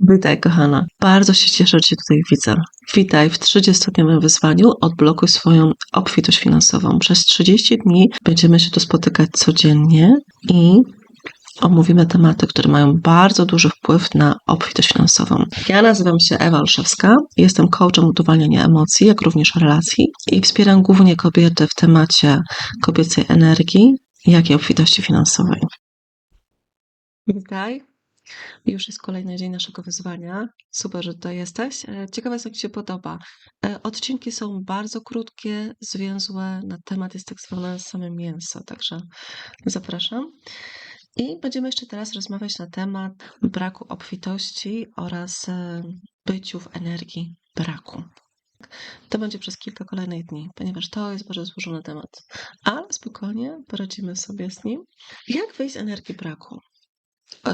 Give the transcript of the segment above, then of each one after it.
Witaj, kochana. Bardzo się cieszę, że Cię tutaj widzę. Witaj w 30-dniowym wyzwaniu Odblokuj swoją obfitość finansową. Przez 30 dni będziemy się tu spotykać codziennie i omówimy tematy, które mają bardzo duży wpływ na obfitość finansową. Ja nazywam się Ewa Olszewska, jestem coachem uwalniania emocji, jak również relacji i wspieram głównie kobiety w temacie kobiecej energii, jak i obfitości finansowej. Witaj. Już jest kolejny dzień naszego wyzwania. Super, że tutaj jesteś. E, Ciekawa jest, jak Ci się podoba. E, Odcinki są bardzo krótkie, zwięzłe. Na temat jest tak zwane same mięso, także zapraszam. I będziemy jeszcze teraz rozmawiać na temat braku obfitości oraz e, byciu w energii braku. To będzie przez kilka kolejnych dni, ponieważ to jest bardzo złożony temat. Ale spokojnie poradzimy sobie z nim. Jak wyjść z energii braku?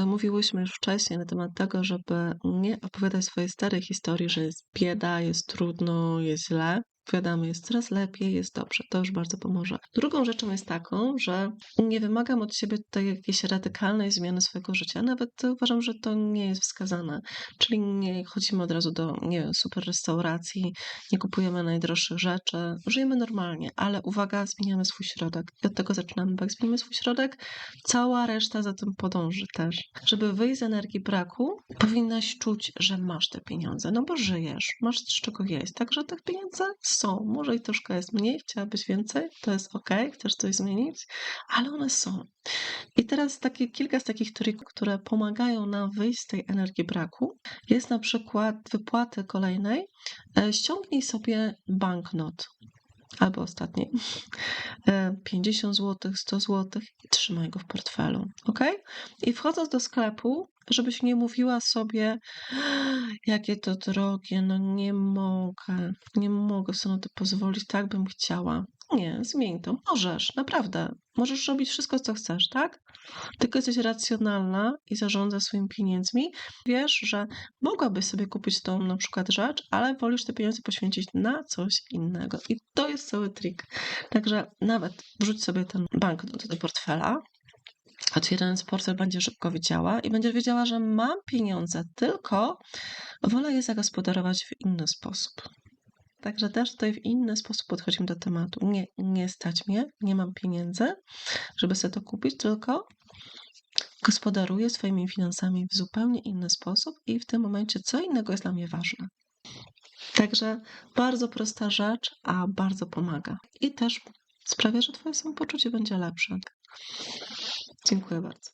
Mówiłyśmy już wcześniej na temat tego, żeby nie opowiadać swojej starej historii, że jest bieda, jest trudno, jest źle. Powiadamy, jest coraz lepiej, jest dobrze. To już bardzo pomoże. Drugą rzeczą jest taką, że nie wymagam od siebie tutaj jakiejś radykalnej zmiany swojego życia. Nawet uważam, że to nie jest wskazane. Czyli nie chodzimy od razu do, nie wiem, super restauracji, nie kupujemy najdroższych rzeczy. Żyjemy normalnie, ale uwaga, zmieniamy swój środek. I od tego zaczynamy, bo jak zmienimy swój środek, cała reszta za tym podąży też. Żeby wyjść z energii braku, powinnaś czuć, że masz te pieniądze, no bo żyjesz, masz z czego jeść, także te pieniądze są. Może i troszkę jest mniej, chciałabyś więcej, to jest ok, chcesz coś zmienić, ale one są. I teraz takie, kilka z takich trików, które pomagają nam wyjść z tej energii braku, jest na przykład wypłaty kolejnej. E, Ściągnij sobie banknot albo ostatniej, e, 50 zł, 100 zł i trzymaj go w portfelu, ok? I wchodząc do sklepu, żebyś nie mówiła sobie, jakie to drogie, no nie mogę, nie mogę sobie na to pozwolić, tak bym chciała. Nie, zmień to. Możesz, naprawdę. Możesz robić wszystko, co chcesz, tak? Tylko jesteś racjonalna i zarządzasz swoimi pieniędzmi. Wiesz, że mogłabyś sobie kupić tą na przykład rzecz, ale wolisz te pieniądze poświęcić na coś innego. I to jest cały trik. Także nawet wrzuć sobie ten banknot do portfela, otwierając portfel będzie szybko wiedziała i będzie wiedziała, że mam pieniądze, tylko wolę je zagospodarować w inny sposób. Także też tutaj w inny sposób podchodzimy do tematu. Nie, nie stać mnie, nie mam pieniędzy, żeby sobie to kupić, tylko gospodaruję swoimi finansami w zupełnie inny sposób i w tym momencie co innego jest dla mnie ważne. Także bardzo prosta rzecz, a bardzo pomaga. I też sprawia, że Twoje samopoczucie będzie lepsze. Dziękuję bardzo.